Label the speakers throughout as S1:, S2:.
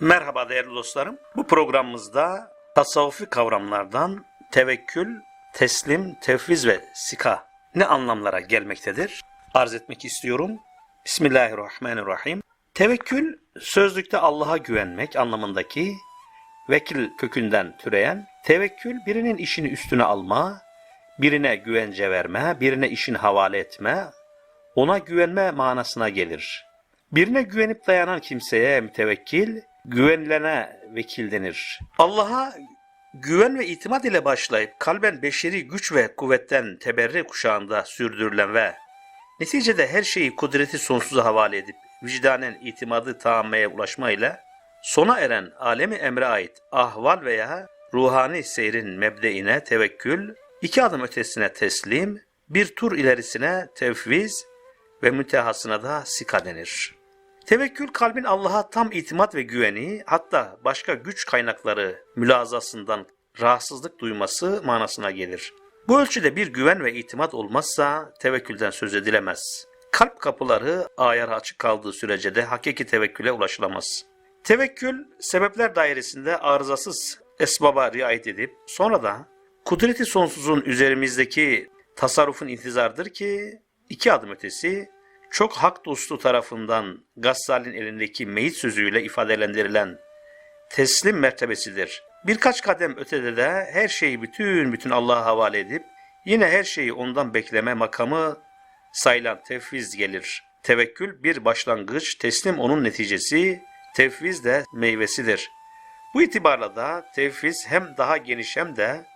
S1: Merhaba değerli dostlarım. Bu programımızda tasavvufi kavramlardan tevekkül, teslim, tevfiz ve sika ne anlamlara gelmektedir? Arz etmek istiyorum. Bismillahirrahmanirrahim. Tevekkül sözlükte Allah'a güvenmek anlamındaki vekil kökünden türeyen tevekkül birinin işini üstüne alma, birine güvence verme, birine işini havale etme, ona güvenme manasına gelir. Birine güvenip dayanan kimseye mütevekkil, güvenilene vekil denir. Allah'a güven ve itimat ile başlayıp kalben beşeri güç ve kuvvetten teberri kuşağında sürdürülen ve neticede her şeyi kudreti sonsuza havale edip vicdanen itimadı taammeye ulaşmayla sona eren alemi emre ait ahval veya ruhani seyrin mebdeine tevekkül, iki adım ötesine teslim, bir tur ilerisine tevfiz ve mütehasına da sika denir. Tevekkül kalbin Allah'a tam itimat ve güveni hatta başka güç kaynakları mülazasından rahatsızlık duyması manasına gelir. Bu ölçüde bir güven ve itimat olmazsa tevekkülden söz edilemez. Kalp kapıları ayara açık kaldığı sürece de hakiki tevekküle ulaşılamaz. Tevekkül sebepler dairesinde arızasız esbaba riayet edip sonra da kudreti sonsuzun üzerimizdeki tasarrufun intizardır ki iki adım ötesi çok hak dostu tarafından Gassal'in elindeki meyit sözüyle ifadelendirilen teslim mertebesidir. Birkaç kadem ötede de her şeyi bütün bütün Allah'a havale edip yine her şeyi ondan bekleme makamı sayılan tevfiz gelir. Tevekkül bir başlangıç, teslim onun neticesi, tevfiz de meyvesidir. Bu itibarla da tevfiz hem daha geniş hem de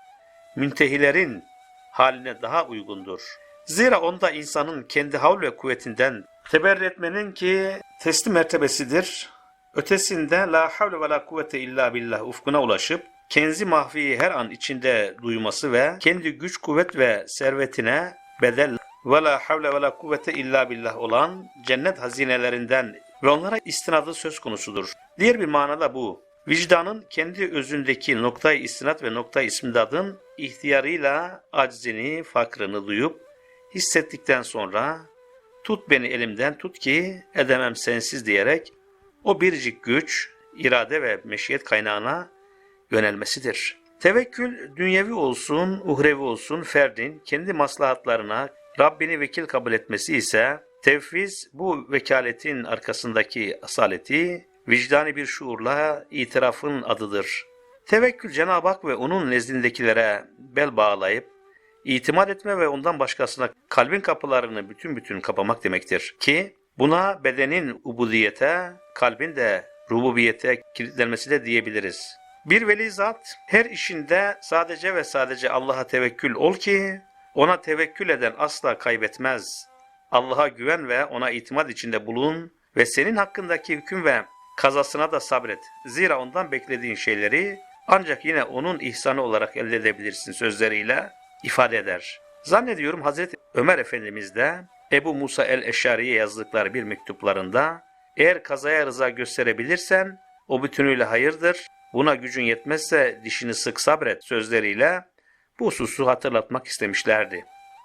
S1: müntehilerin haline daha uygundur. Zira onda insanın kendi havl ve kuvvetinden teberri etmenin ki teslim mertebesidir. Ötesinde la havle ve la kuvvete illa billah ufkuna ulaşıp kenzi mahfiyi her an içinde duyması ve kendi güç kuvvet ve servetine bedel ve la havle ve la kuvvete illa billah olan cennet hazinelerinden ve onlara istinadı söz konusudur. Diğer bir manada bu. Vicdanın kendi özündeki noktayı istinat ve noktayı ismidadın ihtiyarıyla aczini, fakrını duyup hissettikten sonra tut beni elimden tut ki edemem sensiz diyerek o biricik güç, irade ve meşiyet kaynağına yönelmesidir. Tevekkül dünyevi olsun, uhrevi olsun ferdin kendi maslahatlarına Rabbini vekil kabul etmesi ise tevfiz bu vekaletin arkasındaki asaleti vicdani bir şuurla itirafın adıdır. Tevekkül Cenab-ı Hak ve onun nezdindekilere bel bağlayıp itimat etme ve ondan başkasına kalbin kapılarını bütün bütün kapamak demektir ki buna bedenin ubudiyete, kalbin de rububiyete kilitlenmesi de diyebiliriz. Bir veli zat her işinde sadece ve sadece Allah'a tevekkül ol ki ona tevekkül eden asla kaybetmez. Allah'a güven ve ona itimat içinde bulun ve senin hakkındaki hüküm ve kazasına da sabret. Zira ondan beklediğin şeyleri ancak yine onun ihsanı olarak elde edebilirsin sözleriyle ifade eder. Zannediyorum Hazreti Ömer Efendimiz de Ebu Musa el-Eşari'ye yazdıkları bir mektuplarında eğer kazaya rıza gösterebilirsen o bütünüyle hayırdır, buna gücün yetmezse dişini sık sabret sözleriyle bu hususu hatırlatmak istemişlerdi.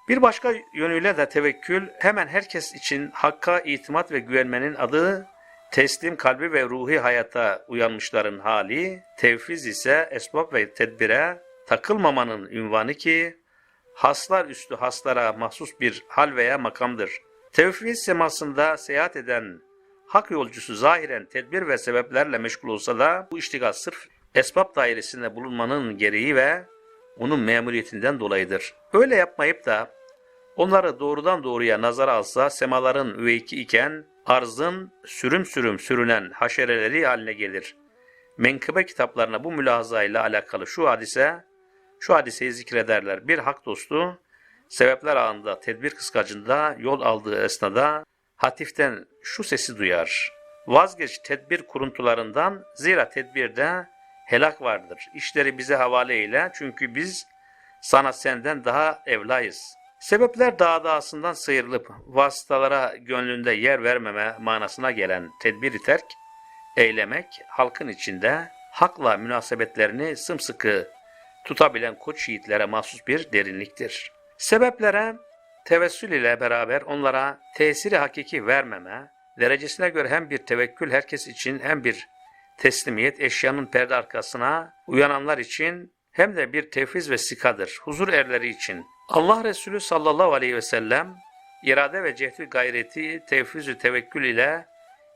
S1: Bir başka yönüyle de tevekkül hemen herkes için hakka itimat ve güvenmenin adı teslim kalbi ve ruhi hayata uyanmışların hali, tevfiz ise esbab ve tedbire takılmamanın ünvanı ki haslar üstü haslara mahsus bir hal veya makamdır. Tevfiz semasında seyahat eden hak yolcusu zahiren tedbir ve sebeplerle meşgul olsa da bu iştigal sırf esbab dairesinde bulunmanın gereği ve onun memuriyetinden dolayıdır. Öyle yapmayıp da onları doğrudan doğruya nazara alsa semaların üveyki iken arzın sürüm sürüm sürünen haşereleri haline gelir. Menkıbe kitaplarına bu mülahazayla alakalı şu hadise, şu hadiseyi zikrederler. Bir hak dostu, sebepler ağında tedbir kıskacında yol aldığı esnada hatiften şu sesi duyar. Vazgeç tedbir kuruntularından zira tedbirde helak vardır. İşleri bize havale eyle çünkü biz sana senden daha evlayız. Sebepler dağdağısından sıyrılıp vasıtalara gönlünde yer vermeme manasına gelen tedbiri terk, eylemek halkın içinde hakla münasebetlerini sımsıkı tutabilen koç yiğitlere mahsus bir derinliktir. Sebeplere tevessül ile beraber onlara tesiri hakiki vermeme, derecesine göre hem bir tevekkül herkes için hem bir teslimiyet eşyanın perde arkasına uyananlar için hem de bir tevfiz ve sikadır. Huzur erleri için. Allah Resulü sallallahu aleyhi ve sellem irade ve cehdi gayreti tevfizü tevekkül ile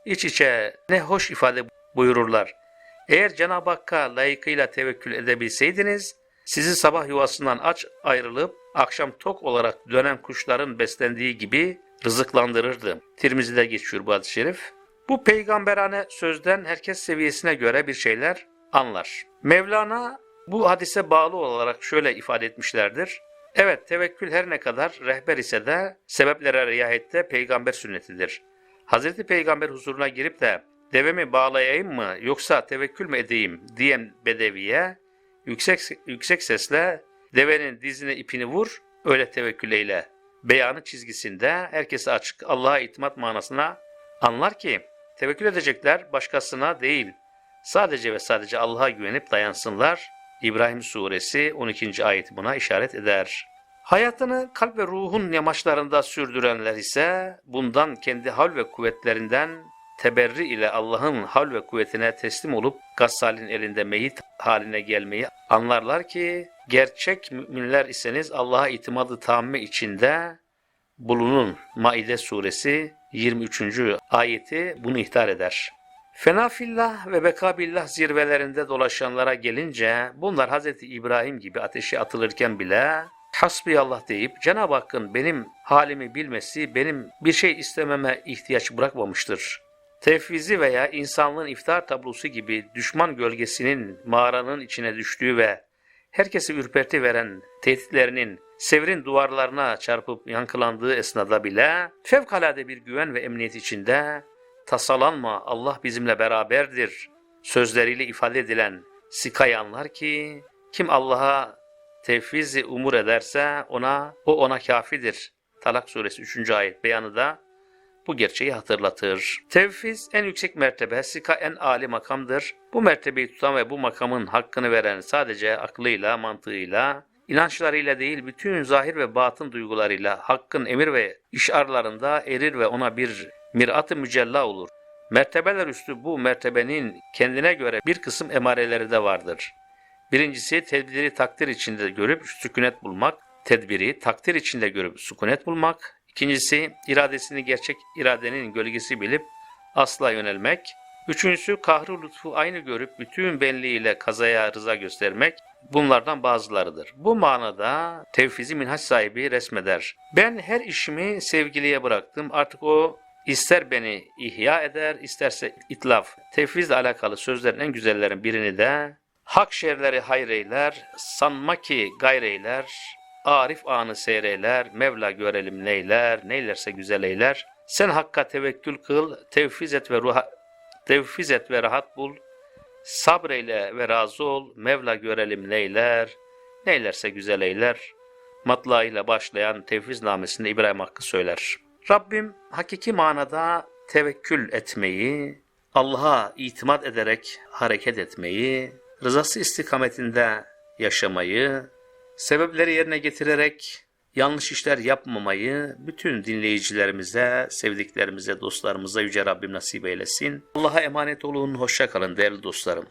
S1: iç içe ne hoş ifade buyururlar. Eğer Cenab-ı Hakk'a layıkıyla tevekkül edebilseydiniz, sizi sabah yuvasından aç ayrılıp akşam tok olarak dönen kuşların beslendiği gibi rızıklandırırdı. Tirmizi'de geçiyor bu hadis-i şerif. Bu peygamberane sözden herkes seviyesine göre bir şeyler anlar. Mevlana bu hadise bağlı olarak şöyle ifade etmişlerdir. Evet tevekkül her ne kadar rehber ise de sebeplere riayette peygamber sünnetidir. Hazreti Peygamber huzuruna girip de devemi bağlayayım mı yoksa tevekkül mü edeyim diyen bedeviye yüksek, yüksek sesle devenin dizine ipini vur öyle tevekkül eyle. Beyanı çizgisinde herkese açık Allah'a itimat manasına anlar ki tevekkül edecekler başkasına değil sadece ve sadece Allah'a güvenip dayansınlar. İbrahim suresi 12. ayeti buna işaret eder. Hayatını kalp ve ruhun yamaçlarında sürdürenler ise bundan kendi hal ve kuvvetlerinden teberri ile Allah'ın hal ve kuvvetine teslim olup Gassal'in elinde meyit haline gelmeyi anlarlar ki gerçek müminler iseniz Allah'a itimadı tamme içinde bulunun. Maide suresi 23. ayeti bunu ihtar eder. Fenafillah ve bekabillah zirvelerinde dolaşanlara gelince bunlar Hz. İbrahim gibi ateşe atılırken bile hasbiyallah deyip Cenab-ı Hakk'ın benim halimi bilmesi benim bir şey istememe ihtiyaç bırakmamıştır. Tevfizi veya insanlığın iftar tablosu gibi düşman gölgesinin mağaranın içine düştüğü ve herkesi ürperti veren tehditlerinin sevrin duvarlarına çarpıp yankılandığı esnada bile fevkalade bir güven ve emniyet içinde tasalanma Allah bizimle beraberdir sözleriyle ifade edilen sikayı anlar ki kim Allah'a tevfizi umur ederse ona o ona kafidir. Talak suresi 3. ayet beyanı da bu gerçeği hatırlatır. Tevfiz en yüksek mertebe, sika en âli makamdır. Bu mertebeyi tutan ve bu makamın hakkını veren sadece aklıyla, mantığıyla, inançlarıyla değil bütün zahir ve batın duygularıyla hakkın emir ve işarlarında erir ve ona bir mirat-ı mücella olur. Mertebeler üstü bu mertebenin kendine göre bir kısım emareleri de vardır. Birincisi tedbiri takdir içinde görüp sükunet bulmak, tedbiri takdir içinde görüp sükunet bulmak. İkincisi iradesini gerçek iradenin gölgesi bilip asla yönelmek. Üçüncüsü kahrı lütfu aynı görüp bütün benliğiyle kazaya rıza göstermek. Bunlardan bazılarıdır. Bu manada tevfizi minhaç sahibi resmeder. Ben her işimi sevgiliye bıraktım. Artık o ister beni ihya eder, isterse itlaf. Tevfizle alakalı sözlerin en güzellerin birini de Hak şerleri hayreyler, sanma ki gayreyler, Arif anı seyreyler, Mevla görelim neyler, neylerse güzel eyler. Sen hakka tevekkül kıl, tevfiz et ve ruha, tevfiz et ve rahat bul. Sabreyle ve razı ol, Mevla görelim neyler, neylerse güzel eyler. Matla ile başlayan tevfiz namesinde İbrahim Hakkı söyler. Rabbim hakiki manada tevekkül etmeyi, Allah'a itimat ederek hareket etmeyi, rızası istikametinde yaşamayı, sebepleri yerine getirerek yanlış işler yapmamayı bütün dinleyicilerimize, sevdiklerimize, dostlarımıza Yüce Rabbim nasip eylesin. Allah'a emanet olun, hoşça kalın değerli dostlarım.